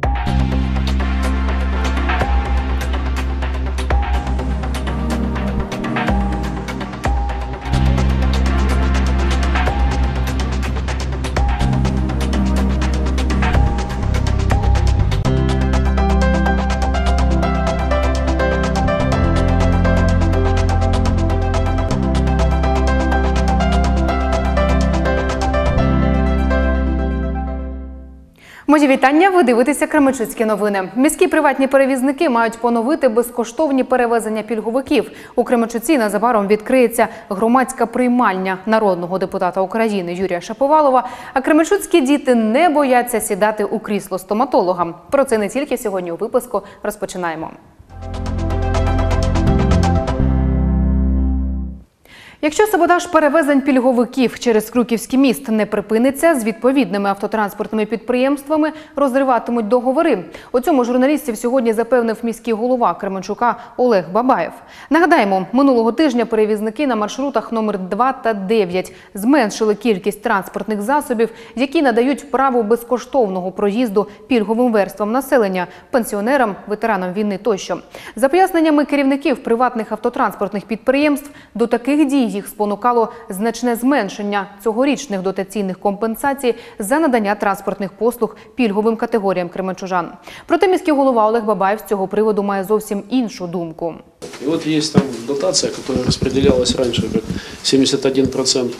you Мої вітання. Ви дивитеся Кременчуцькі новини. Міські приватні перевізники мають поновити безкоштовні перевезення пільговиків. У Кременчуці незабаром відкриється громадська приймальня народного депутата України Юрія Шаповалова. А кременчуцькі діти не бояться сідати у крісло стоматолога. Про це не тільки сьогодні у випуску розпочинаємо. Якщо саботаж перевезень пільговиків через Крюківський міст не припиниться, з відповідними автотранспортними підприємствами розриватимуть договори. У цьому журналістів сьогодні запевнив міський голова Кременчука Олег Бабаєв. Нагадаємо, минулого тижня перевізники на маршрутах номер 2 та 9 зменшили кількість транспортних засобів, які надають право безкоштовного проїзду пільговим верствам населення, пенсіонерам, ветеранам війни тощо. За поясненнями керівників приватних автотранспортних підприємств, до таких дій їх спонукало значне зменшення цьогорічних дотаційних компенсацій за надання транспортних послуг пільговим категоріям кременчужан. Проте міський голова Олег Бабаєв з цього приводу має зовсім іншу думку. И вот есть там дотация, которая распределялась раньше, как 71%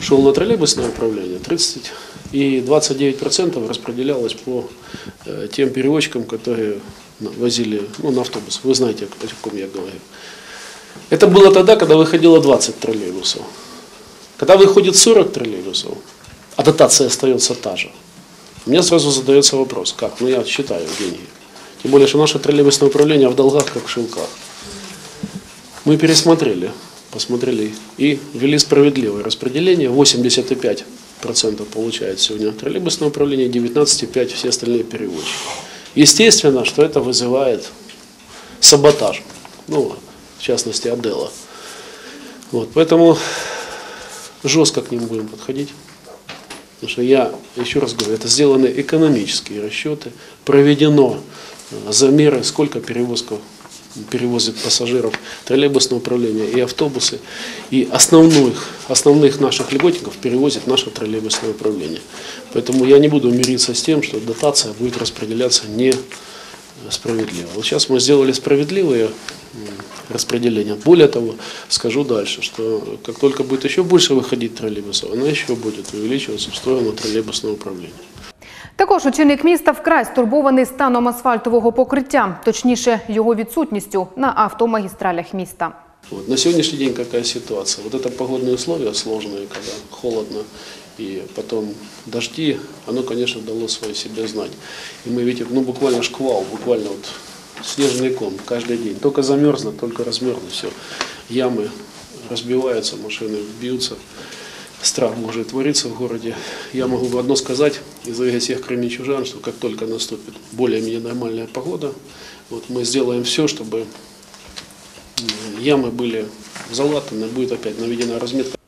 шел на троллейбусное управление, 30 и 29% распределялось по э, тем перевозчикам, которые ну, возили ну, на автобус. Вы знаете, о ком я говорю. Это было тогда, когда выходило 20 троллейбусов. Когда выходит 40 троллейбусов, а дотация остается та же, меня сразу задается вопрос, как? Ну я считаю деньги. Тем более, что наше троллейбусное управление в долгах, как в шелках. Мы пересмотрели, посмотрели и ввели справедливое распределение. 85% получает сегодня троллейбусное управление, 19,5% все остальные перевозчики. Естественно, что это вызывает саботаж. Ну, в частности, Адела. Вот, поэтому жестко к ним будем подходить. Потому что я, еще раз говорю, это сделаны экономические расчеты, проведено э, замеры, сколько перевозков перевозит пассажиров троллейбусное управление и автобусы. И основных, основных наших льготников перевозит наше троллейбусное управление. Поэтому я не буду мириться с тем, что дотация будет распределяться не справедливо. Вот сейчас мы сделали справедливые м, распределения. Более того, скажу дальше, что как только будет еще больше выходить троллейбусов, она еще будет увеличиваться в сторону троллейбусного управления. Також очільник міста вкрай стурбований станом асфальтового покриття, точніше його відсутністю на автомагістралях міста. Вот. На сегодняшний день какая ситуация? Вот это погодные условия сложные, когда холодно и потом дожди, оно, конечно, дало свое себе знать. И мы видим, ну, буквально шквал, буквально вот снежный ком каждый день. Только замерзнет, только размерзнет, все. Ямы разбиваются, машины бьются. Страх может твориться в городе. Я могу бы одно сказать и заверить всех кременчужан, что как только наступит более-менее нормальная погода, вот мы сделаем все, чтобы ямы были залатаны, будет опять наведена разметка.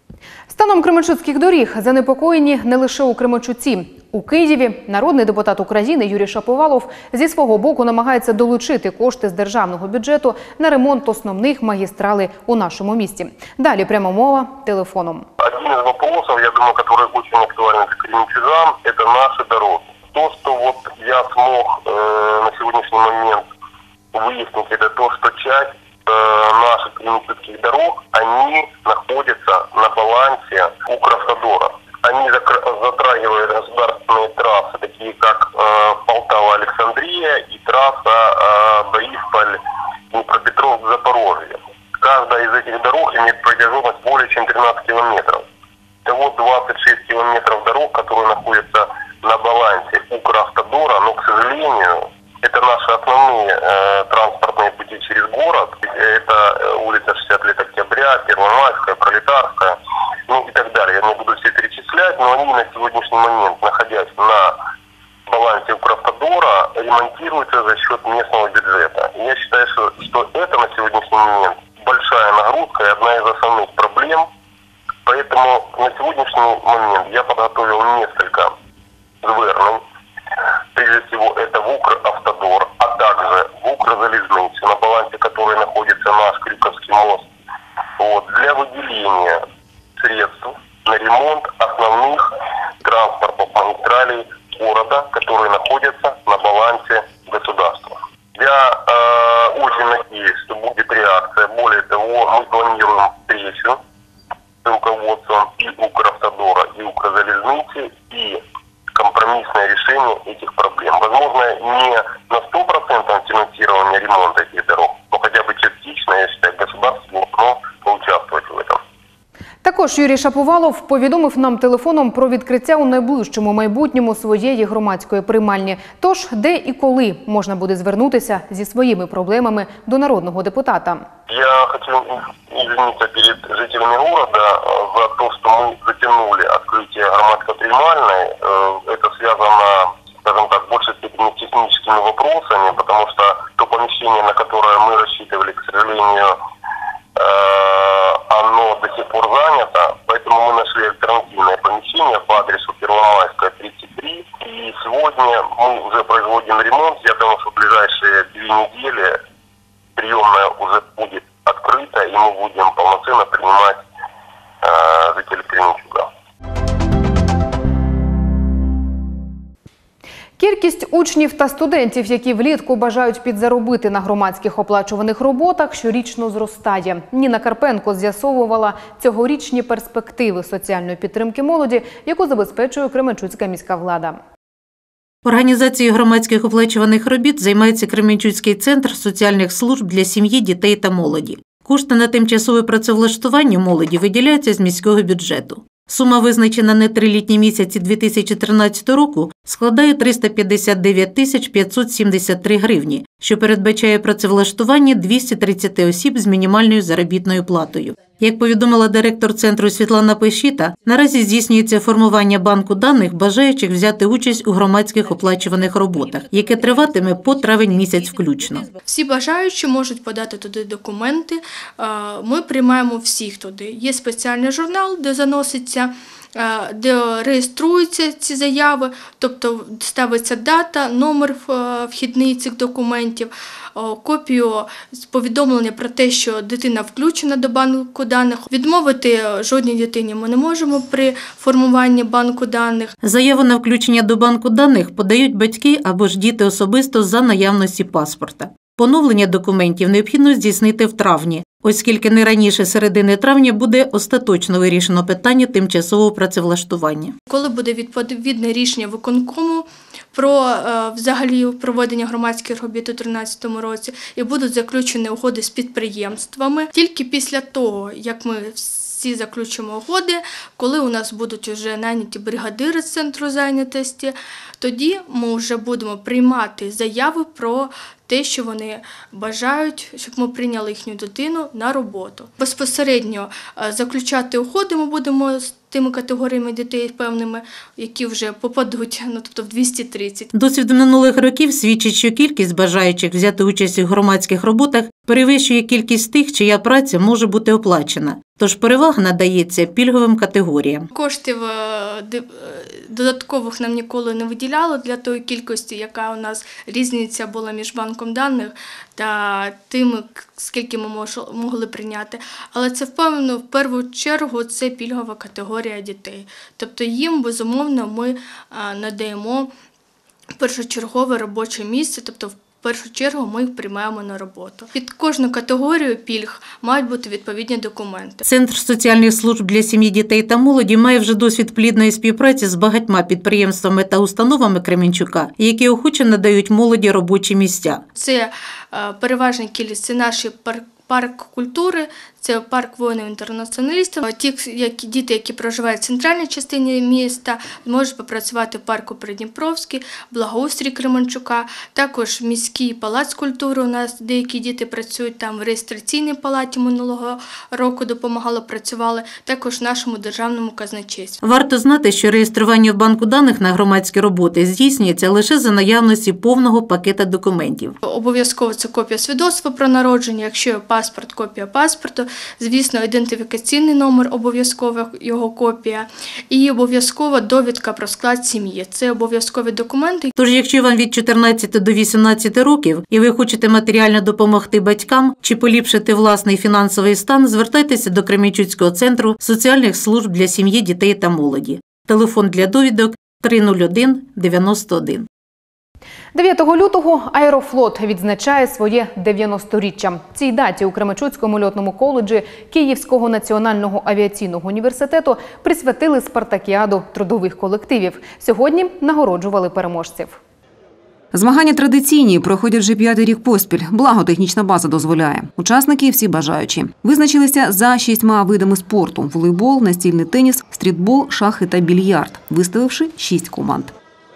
Станом кременчуцьких доріг занепокоєні не лише у Кременчуці. У Києві народний депутат України Юрій Шаповалов зі свого боку намагається долучити кошти з державного бюджету на ремонт основних магістралей у нашому місті. Далі пряма мова телефоном. Один из вопросов, я думаю, который очень актуален для кременчужан, это наши дороги. То, что вот я смог э, на сегодняшний момент выяснить, это то, что часть э, наших кременчугских дорог, они находятся на балансе Укравтодора. Они затрагивают государственные трассы, такие как э, Полтава-Александрия и трасса э, Борисполь-Днепропетровск-Запорожье. Каждая из этих дорог имеет протяженность более чем 13 километров. Всего 26 километров дорог, которые находятся на балансе Укравтодора, но, к сожалению, это наши основные э, транспортные пути через город. Это э, улица 60 лет октября, Первомайская, Пролетарская, ну и так далее. Я не буду все перечислять, но они на сегодняшний момент, находясь на балансе Укравтодора, ремонтируются за счет местного бюджета. И я считаю, что, что это на сегодняшний момент большая нагрузка и одна из основных проблем. Поэтому на сегодняшний момент я подготовил несколько звернень. находится наш Крюковский мост. Вот, для выделения средств на ремонт основных транспортных магистралей города, которые находятся на балансе государства. Я э, очень надеюсь, что будет реакция. Более того, мы планируем встречу с руководством и Укравтодора, и Укрзалезницы, и компромиссное решение этих проблем. Возможно, не на 100% финансирование ремонта этих дорог, я считаю, государство должно поучаствовать в этом. Також Юрій Шаповалов повідомив нам телефоном про відкриття у найближчому майбутньому своєї громадської приймальні. Тож, де і коли можна буде звернутися зі своїми проблемами до народного депутата. Я хочу извиниться перед жителями города э, за то, что мы затянули открытие громадской принимальной. Э, Это связано, скажем так, в большей степени техническими вопросами, потому что то помещение, на которое мы рассчитывали, к сожалению, э, оно до сих пор занято, поэтому мы нашли альтернативное помещение по адресу Первомайская, 33. И сегодня мы уже производим ремонт. Я думаю, что в ближайшие две недели приемная уже будет открыта, и мы будем полноценно принимать э, жителей Кременчуга. Кількість учнів та студентів, які влітку бажають підзаробити на громадських оплачуваних роботах, щорічно зростає. Ніна Карпенко з'ясовувала цьогорічні перспективи соціальної підтримки молоді, яку забезпечує Кременчуцька міська влада. Організацією громадських оплачуваних робіт займається Кременчуцький центр соціальних служб для сім'ї, дітей та молоді. Кошти на тимчасове працевлаштування молоді виділяються з міського бюджету. Сума, визначена на трилітні місяці 2013 року, складає 359 тисяч 573 гривні, що передбачає працевлаштування 230 осіб з мінімальною заробітною платою. Як повідомила директор центру Світлана Пешіта, наразі здійснюється формування банку даних бажаючих взяти участь у громадських оплачуваних роботах, яке триватиме по травень місяць включно. Всі бажаючі можуть подати туди документи. Е, Ми приймаємо всіх туди. Є спеціальний журнал, де заноситься. Е, Де реєструються ці заяви, тобто ставиться дата, номер е, вхідний цих документів, копію з повідомлення про те, що дитина включена до банку даних. Відмовити жодній дитині ми не можемо при формуванні банку даних. Заяву на включення до банку даних подають батьки або ж діти особисто за наявності паспорта. Поновлення документів необхідно здійснити в травні, оскільки не раніше середини травня буде остаточно вирішено питання тимчасового працевлаштування. Коли буде відповідне рішення виконкому про е, взагалі проведення громадських робіт у 2013 році і будуть заключені угоди з підприємствами, тільки після того, як ми заключимо угоди, коли у нас будуть вже найняті бригадири з центру зайнятості, тоді ми вже будемо приймати заяви про те, що вони бажають, щоб ми прийняли їхню дитину на роботу. Безпосередньо е, заключати угоди ми будемо з тими категоріями дітей певними, які вже попадуть, ну тобто в 230. Досвід минулих років свідчить, що кількість бажаючих взяти участь у громадських роботах перевищує кількість тих, чия праця може бути оплачена. Тож перевага надається пільговим категоріям. Коштів е, е, додаткових нам ніколи не виділяло для тої кількості, яка у нас різниця була між банком даних та тими, к- скільки ми могли прийняти. Але це впевнено в першу чергу це пільгова категорія дітей. Тобто їм безумовно ми е, надаємо першочергове робоче місце, тобто в першу чергу ми їх приймаємо на роботу. Під кожну категорію пільг мають бути відповідні документи. Центр соціальних служб для сім'ї, дітей та молоді має вже досвід плідної співпраці з багатьма підприємствами та установами Кременчука, які охоче надають молоді робочі місця. Це е, переважна кількість це наші парк парк культури, це парк воїнів-інтернаціоналістів. Ті, які діти, які проживають в центральній частині міста, можуть попрацювати в парку Придніпровський, благоустрій Кременчука, також міський палац культури. У нас деякі діти працюють там в реєстраційній палаті минулого року допомагали, працювали, також в нашому державному казначействі. Варто знати, що реєстрування в банку даних на громадські роботи здійснюється лише за наявності повного пакета документів. Обов'язково це копія свідоцтва про народження. Якщо є паспорт, копія паспорту. Звісно, ідентифікаційний номер обов'язково його копія. І обов'язково довідка про склад сім'ї. Це обов'язкові документи. Тож, якщо вам від 14 до 18 років і ви хочете матеріально допомогти батькам чи поліпшити власний фінансовий стан, звертайтеся до Кремінчуцького центру соціальних служб для сім'ї, дітей та молоді. Телефон для довідок 301 91. 9 лютого Аерофлот відзначає своє 90-річчя. Цій даті у Кременчуцькому льотному коледжі Київського національного авіаційного університету присвятили спартакіаду трудових колективів. Сьогодні нагороджували переможців. Змагання традиційні проходять вже п'ятий рік поспіль. Благо технічна база дозволяє. Учасники всі бажаючі. Визначилися за шістьма видами спорту: волейбол, настільний теніс, стрітбол, шахи та більярд, виставивши шість команд.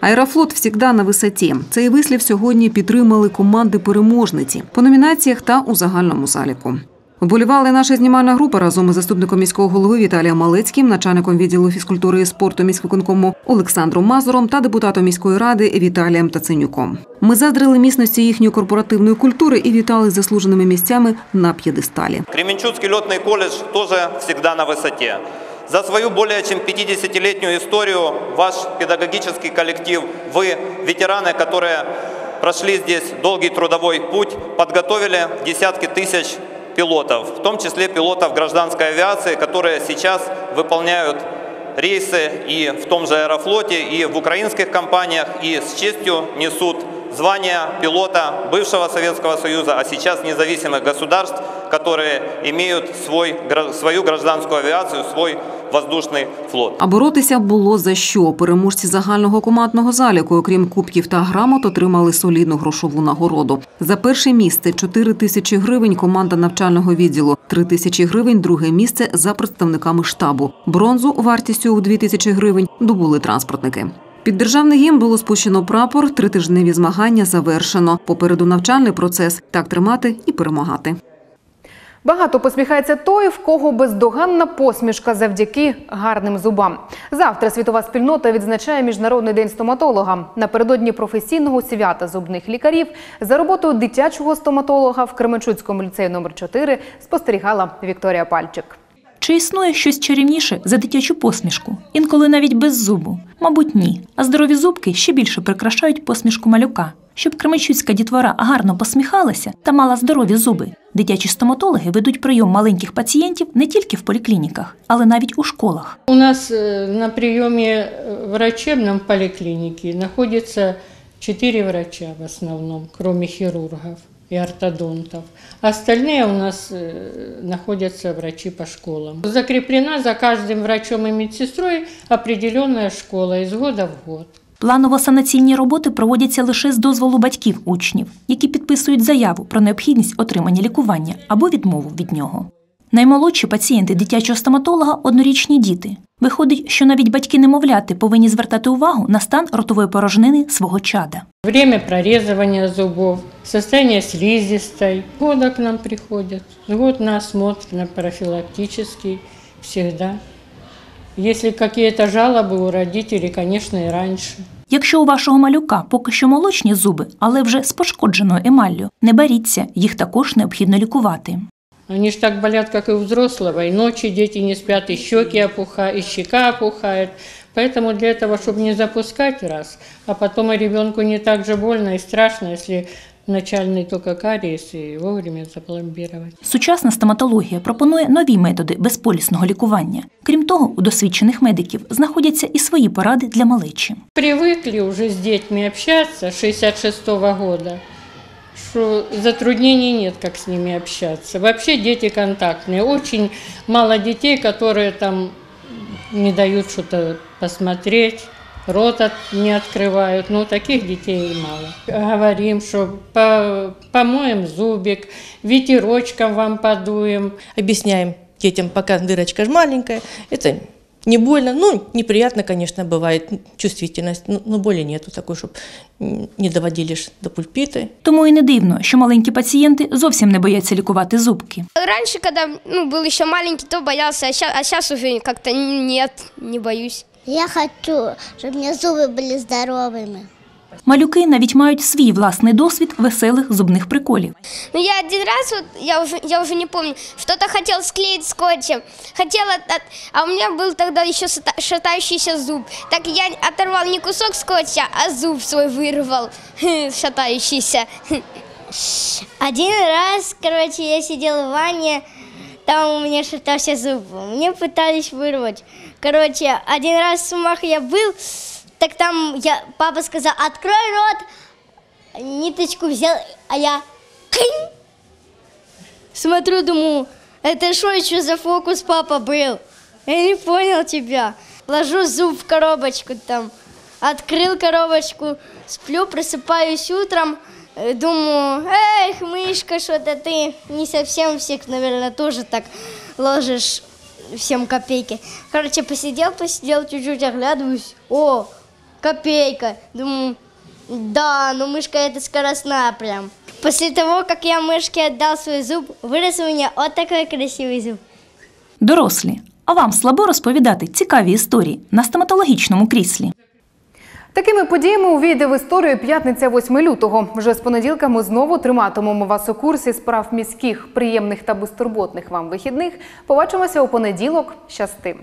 Аерофлот всігда на висоті. Цей вислів сьогодні підтримали команди переможниці по номінаціях та у загальному заліку. Вболівали наша знімальна група разом із заступником міського голови Віталієм Малецьким, начальником відділу фізкультури і спорту міськвиконкому Олександром Мазуром та депутатом міської ради Віталієм Таценюком. Ми заздрили міцності їхньої корпоративної культури і вітали заслуженими місцями на п'єдесталі. Кременчуцкий летный колледж тоже всегда на высоте. За свою более чем 50-летнюю историю ваш педагогический коллектив, вы, ветераны, которые прошли здесь долгий трудовой путь, подготовили десятки тысяч пилотов, в том числе пилотов гражданской авиации, которые сейчас выполняют рейсы и в том же Аэрофлоте, и в украинских компаниях, и с честью несут звание пилота бывшего Советского Союза, а сейчас независимых государств, которые имеют свой, гра- свою гражданскую авиацию, свой воздушный флот. А боротися було за що. Переможці загального командного заліку, окрім кубків та грамот, отримали солідну грошову нагороду. За перше місце 4 тисячі гривень команда навчального відділу, 3 тисячі гривень друге місце за представниками штабу. Бронзу вартістю у 2 тисячі гривень добули транспортники. Під державний гімн було спущено прапор, тритижневі змагання завершено. Попереду навчальний процес так тримати і перемагати. Багато посміхається той, в кого бездоганна посмішка завдяки гарним зубам. Завтра світова спільнота відзначає Міжнародний день стоматолога. Напередодні професійного свята зубних лікарів за роботою дитячого стоматолога в Кременчуцькому ліцеї номер 4 спостерігала Вікторія Пальчик. Чи існує щось чарівніше за дитячу посмішку? Інколи навіть без зубу? Мабуть, ні. А здорові зубки ще більше прикрашають посмішку малюка. Щоб кременчуцька дітвора гарно посміхалася та мала здорові зуби, дитячі стоматологи ведуть прийом маленьких пацієнтів не тільки в поліклініках, але навіть у школах. У нас э, на приеме э, врачебном поликлинике находится четыре врача в основном, кроме хирургов и ортодонтов. Остальные у нас э, находятся врачи по школам. Закреплена за каждым врачом и медсестрой определенная школа из года в год. Планово-санаційні роботи проводяться лише з дозволу батьків учнів, які підписують заяву про необхідність отримання лікування або відмову від нього. Наймолодші пацієнти дитячого стоматолога однорічні діти. Виходить, що навіть батьки немовляти повинні звертати увагу на стан ротової порожнини свого чада. Время прорезывания зубов, состояние слизистой. Года к нам приходят. Год на осмотр, на профилактический, всегда. Если какие-то жалобы у родителей, конечно, и раньше. Якщо у вашого малюка поки що молочні зуби, але вже з пошкодженою емаллю, не боріться, їх також необхідно лікувати. Они ж так болят, как и у взрослого. И ночью дети не спят, и щеки опухают, и щека опухает. Поэтому для этого, чтобы не запускать раз, а потом и ребенку не так же больно и страшно, если начальный только кариес и вовремя запломбировать. Сучасна стоматологія пропонує нові методи безполісного лікування. Крім того, у досвідчених медиків знаходяться і свої поради для малечі. Привыкли уже с детьми общаться с 66 года, что затруднений нет, как с ними общаться. Вообще дети контактные. Очень мало детей, которые там не дают что-то посмотреть, рот от- не открывают. Ну, таких детей мало. Говорим, что по- помоем зубик, ветерочком вам подуем. объясняем детям, пока дырочка ж маленькая, это не больно, ну, неприятно, конечно, бывает, чувствительность, но, но боли нету такой, чтобы не доводили ж до пульпиты. Тому і не дивно, що маленькі пацієнти зовсім не бояться лікувати зубки. Раньше, когда ну, был еще маленький, то боялся, а сейчас, уже как-то нет, не боюсь. Я хочу, чтобы у меня зубы были здоровыми. Малюки навіть мають свій власний досвід веселих зубних приколів. Ну, я один раз, вот, я уже, я уже не помню, что-то хотел склеить скотчем. Хотела, от- а у меня был тогда еще шата- шатающийся зуб. Так я оторвал не кусок скотча, а зуб свой вырвал, шатающийся. Один раз, короче, я сидела в ванне, там у меня шатался зуб. Мне пытались вырвать. Короче, один раз с ума я был, так там я, папа сказал, открой рот, ниточку взял, а я. Смотрю, думаю, это что еще за фокус папа был? Я не понял тебя. Ложу зуб в коробочку там, открыл коробочку, сплю, просыпаюсь утром, э, думаю, эх, мышка, что-то ты не совсем всех, наверное, тоже так ложишь всем копейки. Короче, посидел, посидел, чуть-чуть оглядываюсь, о, копейка. Думаю, да, ну мышка это скоростная прям. После того, как я мышке отдал свой зуб, вырос у меня вот такой красивый зуб. Дорослі, а вам слабо розповідати цікаві історії на стоматологічному кріслі. Такими подіями увійде в історію п'ятниця 8 лютого. Вже з понеділка ми знову триматимемо вас у курсі справ міських, приємних та безтурботних вам вихідних. Побачимося у понеділок. Щасти!